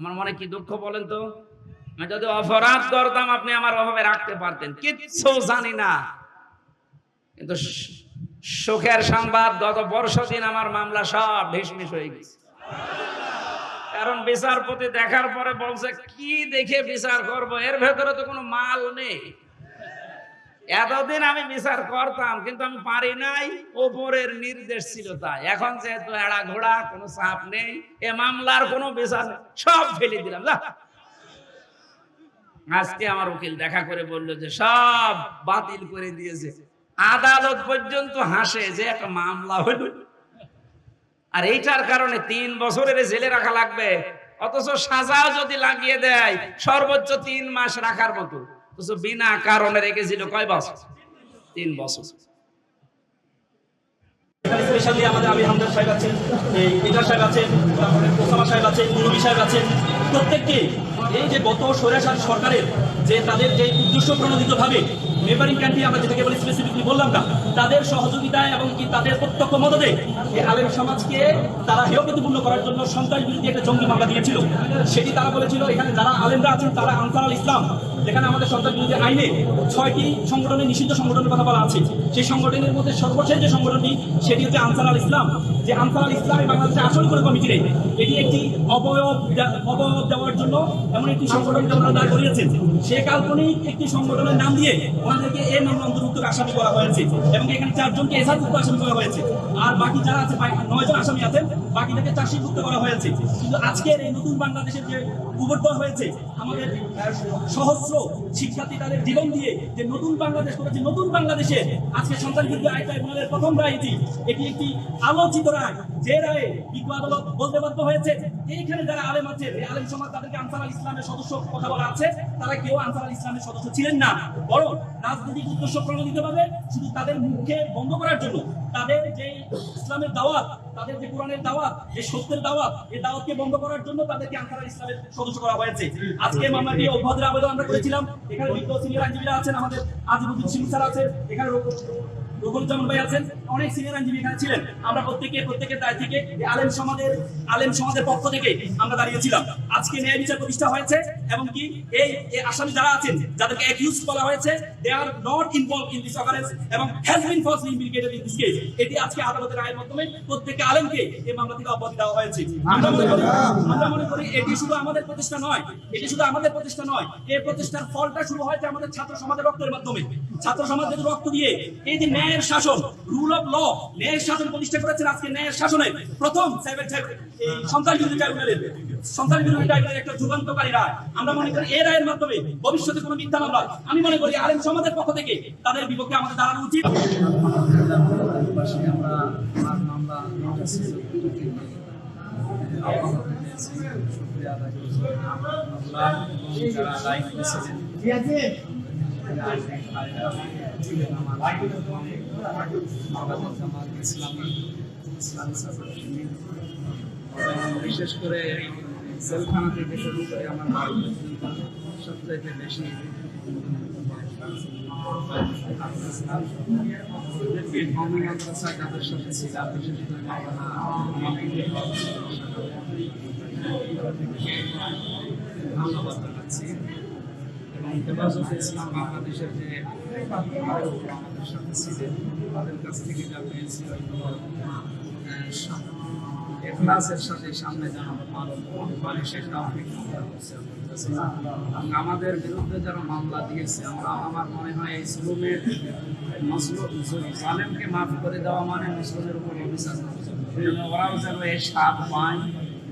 আমার মনে কি দুঃখ বলেন তো? যদি অপরাধ করতাম, আপনি আমার অভাবে রাখতে পারতেন। কিচ্ছু জানি না। কিন্তু সুখের সংবাদ গত বর্ষ দিন আমার মামলা সব ঢিসমিস হয়ে গেছে। কারণ বিচারপতি দেখার পরে বলছে, কি দেখে বিচার করব? এর ভেতরে তো কোনো মাল নেই। এতদিন আমি বিচার করতাম, কিন্তু আমি পারি নাই। ওপরের নির্দেশ ছিল তাই। এখন যেহেতু এড়া ঘোড়া, কোনো চাপ নেই, এ মামলার কোনো বিচার সব ফেলে দিলাম, যা। আজকে আমার উকিল দেখা করে বলল যে, সব বাতিল করে দিয়েছে। আদালত পর্যন্ত হাসে যে একটা মামলা হলো। আর এইটার কারণে তিন বছরের জেলে রাখা লাগবে। অথচ সাজাও যদি লাগিয়ে দেয়, সর্বোচ্চ তিন মাস রাখার মতো। বিনা কারণে রেখেছিল কয় বছর? তিন বছর। আমাদের আছেন প্রত্যেককে এই যে গত সরকারের যে তাদের যে উদ্দেশ্য আমরা যেটাকে বলি স্পেসিফিকলি বললাম না, তাদের সহযোগিতায় এবং কি তাদের প্রত্যক্ষ মদদে এই আলেম সমাজকে তারা হেয় প্রতিপূর্ণ করার জন্য সন্ত্রাস বিরোধী একটা জঙ্গি মামলা দিয়েছিল। সেটি তারা বলেছিল, এখানে যারা আলেমরা আছেন তারা আনসারাল ইসলাম। যেখানে আমাদের সন্ত্রাস বিরোধী আইনে ছয়টি সংগঠনের নিষিদ্ধ সংগঠনের কথা বলা আছে। সেই সংগঠনের মধ্যে সর্বশেষ যে সংগঠনটি, সেটি হচ্ছে আনসার আল ইসলাম। যে আনসার আল ইসলাম বাংলাদেশে আসল করে কমিটি নেই। এটি একটি অবয়ব অবয়ব দেওয়ার জন্য এমন একটি সংগঠনকে ওনারা দাঁড় করিয়েছেন সে কাল্পনিক একটি সংগঠনের নাম দিয়ে ওনাদেরকে এ মামলা অন্তর্ভুক্ত আসামি করা হয়েছে এবং এখানে চারজনকে এসআরভুক্ত আসামি করা হয়েছে। আর বাকি যারা আছে নয়জন আসামি আছেন বাকিটাকে করা হয়েছে। কিন্তু আজকের এই নতুন বাংলাদেশের যে উপর হয়েছে আমাদের সহস্র শিক্ষার্থী তাদের জীবন দিয়ে যে নতুন বাংলাদেশ করেছে, নতুন বাংলাদেশে আজকে সন্তান বিরুদ্ধে আইন ট্রাইব্যুনালের প্রথম রায় এটি। একটি আলোচিত রায়। যে রায়ে বিজ্ঞ আদালত বলতে বাধ্য হয়েছে, এইখানে যারা আলেম আছে আলেম সমাজ তাদেরকে আনসার আল ইসলামের সদস্য কথা বলা আছে। তারা কেউ আনসার আল ইসলামের সদস্য ছিলেন না। বরং রাজনৈতিক উদ্দেশ্য প্রণোদিত ভাবে শুধু তাদের মুখে বন্ধ করার জন্য। তাদের যে ইসলামের দাওয়াত, তাদের যে কোরআনের দাওয়াত, যে সত্যের দাওয়াত এই দাওয়াতকে বন্ধ করার জন্য তাদেরকে আনসার আল ইসলামের সদস্য করা হয়েছে। আজকে নিয়ে অভদ্র আবেদন আমরা করেছিলাম। এখানে বিজ্ঞ সিনিয়র আইনজীবীরা আছেন, আমাদের আজিবুদ্দিন সিং স্যার আছেন, এখানে রুকুলুজ্জামান ভাই আছেন। অনেক সিনিয়র আইনজীবী এখানে ছিলেন। আমরা প্রত্যেকে, প্রত্যেকের দায় থেকে আলেম সমাজের আলেম সমাজের পক্ষ থেকে আমরা দাঁড়িয়েছিলাম। আজকে ন্যায় বিচার প্রতিষ্ঠা হয়েছে এবং কি এই আসামি যারা আছেন, যাদেরকে অ্যাকিউজ বলা হয়েছে they are not involved in this occurrence এবং has been falsely implicated in this case এটি আজকে আদালতের রায়ের মাধ্যমে প্রত্যেককে আলেমকে এই মামলা থেকে অব্যাহতি দেওয়া হয়েছে। আমরা মনে করি করি এটি শুধু আমাদের প্রতিষ্ঠা নয়, এটি শুধু আমাদের প্রতিষ্ঠা নয়, এই প্রতিষ্ঠার ফলটা শুরু হয়েছে আমাদের ছাত্র সমাজের রক্তের মাধ্যমে। ছাত্র সমাজের রক্ত দিয়ে এই যে ন্যায়ের শাসন রুল অফ ল ন্যায়ের শাসন প্রতিষ্ঠা করেছেন আজকে ন্যায়ের শাসনে। প্রথম সন্তান বিরোধী ট্রাইব্যুনালের ট্রাইব্যুনালের একটা যুগান্তকারী রায়। আমরা মনে করি এই রায়ের মাধ্যমে ভবিষ্যতে কোনো মিথ্যা মামলা আমি মনে করি আলেম সমাজের পক্ষ থেকে তাদের বিপক্ষে আমাদের দাঁড়ানো উচিত। যারা দায়ী করেছিলেন ইসলামী ইসলামী এবং বিশেষ করে সেলখানা থেকে শুরু করে আমার বাড়ি, সবচাইতে বেশি ধন্যবাদ বাংলাদেশের যে আমাদের তাদের কাছ থেকে যা পেয়েছি সাথে সামনে আমাদের বিরুদ্ধে যারা মামলা দিয়েছে, আমরা, আমার মনে হয় এই জুলুমের মসলুম জালেমকে মাফ করে দেওয়া মানে মুসলিমের উপর যেন ওরাও যেন এই সাপ পায়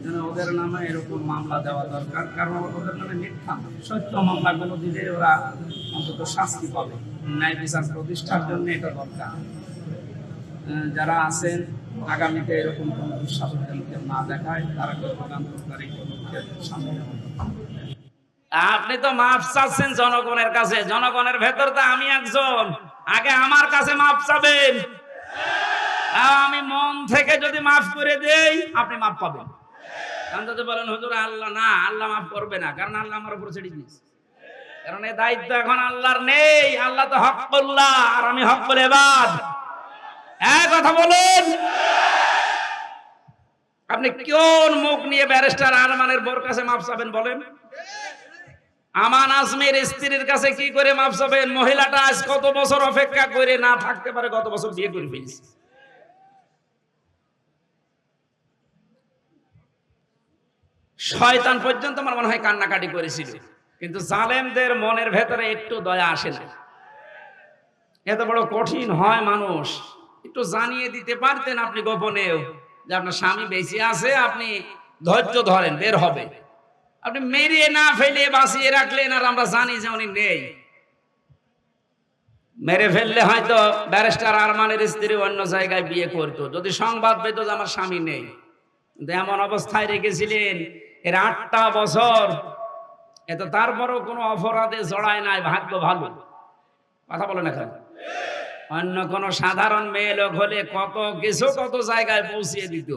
যেন ওদের নামে এরকম মামলা দেওয়া দরকার, কারণ ওদের নামে মিথ্যা সত্য মামলাগুলো দিলে ওরা অন্তত শাস্তি পাবে। ন্যায় বিচার প্রতিষ্ঠার জন্য এটা দরকার। যারা আছেন, আগামীতে এরকম কোনো দুঃশাসন না দেখায়, তারা সামনে আপনি তো মাফ চাচ্ছেন জনগণের কাছে। জনগণের ভেতর তো আমি একজন। আগে আমার কাছে মাফ চাবেন। আমি মন থেকে যদি মাফ করে দেই, আপনি মাফ পাবেন। যদি বলেন, হুজুর, আল্লাহ না, আল্লাহ মাফ করবে না, কারণ আল্লাহ আমার উপর ছেড়ে দিয়েছে। কারণ এই দায়িত্ব এখন আল্লাহর নেই, আল্লাহ তো হক করল্লাহ, আর আমি হক বলে বাদ হ্যাঁ কথা বলুন। আপনি কোন মুখ নিয়ে ব্যারিস্টার আরমানের বোর কাছে মাপ চাবেন বলেন? আমান আজমের স্ত্রীর কাছে কি করে মাপ চাবেন? মহিলাটা আজ কত বছর অপেক্ষা করে না থাকতে পারে, কত বছর বিয়ে করে ফেলেছে। শয়তান পর্যন্ত আমার মনে হয় কান্নাকাটি করেছিল। কিন্তু জালেমদের মনের ভেতরে একটু দয়া আসে না। এত বড় কঠিন হয় মানুষ। একটু জানিয়ে দিতে পারতেন আপনি গোপনেও যে আপনার স্বামী বেঁচে আছে, আপনি ধৈর্য ধরেন, বের হবে। আপনি মেরে না ফেলে বাঁচিয়ে রাখলেন আর আমরা জানি যে উনি নেই। মেরে ফেললে হয়তো ব্যারিস্টার আরমানের স্ত্রী অন্য জায়গায় বিয়ে করতো। যদি সংবাদ পেত যে আমার স্বামী নেই। এমন অবস্থায় রেখেছিলেন এর আটটা বছর। এত তারপরও কোনো অপরাধে জড়ায় নাই, ভাগ্য ভালো। কথা বলে না অন্য কোন সাধারণ মেয়ে লোক হলে কত কিছু কত জায়গায় পৌঁছিয়ে দিত।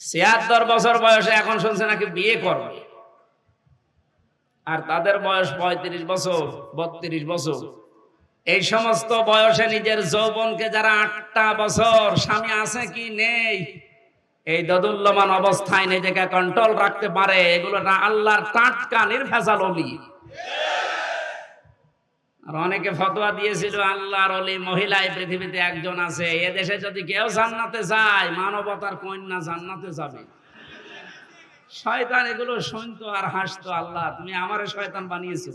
ছিয়াত্তর বছর বয়সে এখন শুনছে নাকি বিয়ে করবে। আর তাদের বয়স পঁয়ত্রিশ বছর, বত্রিশ বছর। এই সমস্ত বয়সে নিজের যৌবনকে যারা আটটা বছর স্বামী আছে কি নেই? এই দদুল্যমান অবস্থায় নিজেকে কন্ট্রোল রাখতে পারে, এগুলো না আল্লাহর টাটকা, নির্ভেজাল অলি। আর অনেকে ফতোয়া দিয়েছিল, আল্লাহর অলি মহিলা এই পৃথিবীতে একজন আছে এ দেশে যদি কেউ জান্নাতে যায়, মানবতার কন্যা জান্নাতে যাবে। শয়তান এগুলো শুনতো আর হাসতো, আল্লাহ, তুমি আমারে শয়তান বানিয়েছো।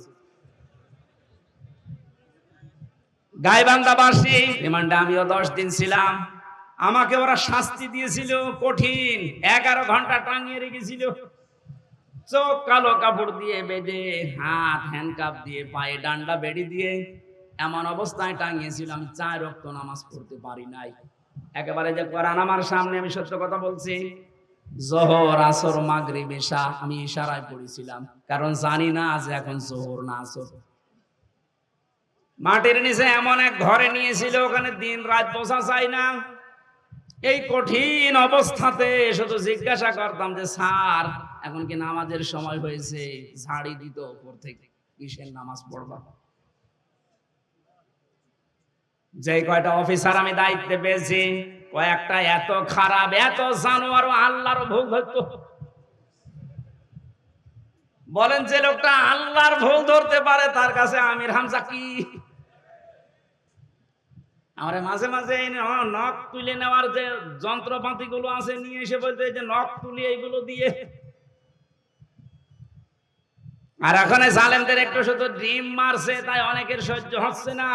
গাইবান্ধা বাসী রিমান্ডে আমিও দশ দিন ছিলাম। আমাকে ওরা শাস্তি দিয়েছিল কঠিন। এগারো ঘণ্টা টাঙিয়ে রেখেছিল। চোখ কালো কাপড় দিয়ে বেঁধে, হাত হ্যান্ডকাপ দিয়ে, পায়ে ডান্ডা বেড়ি দিয়ে এমন অবস্থায় টাঙিয়েছিল আমি রক্ত নামাজ পড়তে পারি নাই। একেবারে যে কোরআন আমার সামনে আমি সত্য কথা বলছি, জোহর, আসর, মাগরিব, এশা, আমি ইশারায় পড়েছিলাম, কারণ জানি না যে এখন জোহর না আসর। মাটির নিচে এমন এক ঘরে নিয়েছিল, ওখানে দিন রাত বসা যায় না। এই কঠিন অবস্থাতে শুধু জিজ্ঞাসা করতাম যে, স্যার, এখন কি নামাজের সময় হয়েছে? ঝাড়ি দিত উপর থেকে। কিসের নামাজ পড়বা? যে কয়টা অফিসার আমি দায়িত্বে পেয়েছি, কয়েকটা এত খারাপ, এত জানোয়ার আল্লাহর ভোগ ধরতো বলেন যে, লোকটা আল্লাহর ভোগ ধরতে পারে, তার কাছে আমির হামজা কি? আমরা মাঝে মাঝে নখ তুলে নেওয়ার যে যন্ত্রপাতি গুলো আছে, নিয়ে এসে বলতে যে নখ তুলি এইগুলো দিয়ে। আর এখন এই জালেমদের একটু শুধু ডিম মারছে, তাই অনেকের সহ্য হচ্ছে না।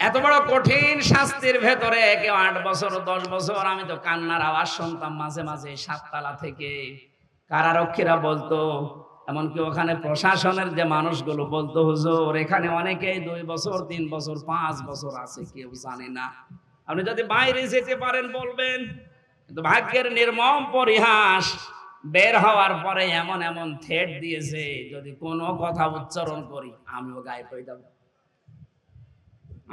এত বড় কঠিন শাস্তির ভেতরে কেউ আট বছর, দশ বছর, আমি তো কান্নার আওয়াজ শুনতাম মাঝে মাঝে সাততলা থেকে। কারারক্ষীরা বলতো? এমনকি ওখানে প্রশাসনের যে মানুষগুলো বলতো, হুজুর, এখানে অনেকেই দুই বছর, তিন বছর, পাঁচ বছর আছে, কেউ জানে না। আপনি যদি বাইরে যেতে পারেন বলবেন, কিন্তু ভাগ্যের নির্মম পরিহাস বের হওয়ার পরে এমন এমন থ্রেট দিয়েছে, যদি কোনো কথা উচ্চারণ করি, আমিও গায়ে হয়ে যাব।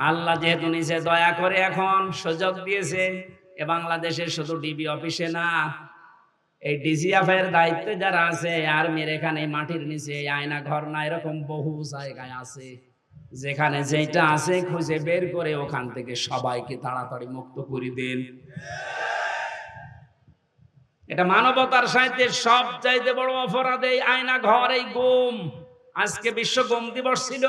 আল্লাহ যেহেতু নিজে দয়া করে এখন সুযোগ দিয়েছে, এ বাংলাদেশের শুধু ডিবি অফিসে না এই ডিজিএফ এর দায়িত্বে যারা আছে আর্মির এখানে মাটির নিচে আয়না ঘর না, এরকম বহু জায়গায় আছে। যেখানে যেটা আছে, খুঁজে বের করে ওখান থেকে সবাইকে তাড়াতাড়ি মুক্ত করে দেন। এটা মানবতার সাহিত্যের সব চাইতে বড় অপরাধ এই আয়না ঘর, এই গুম। আজকে বিশ্ব গুম দিবস ছিল।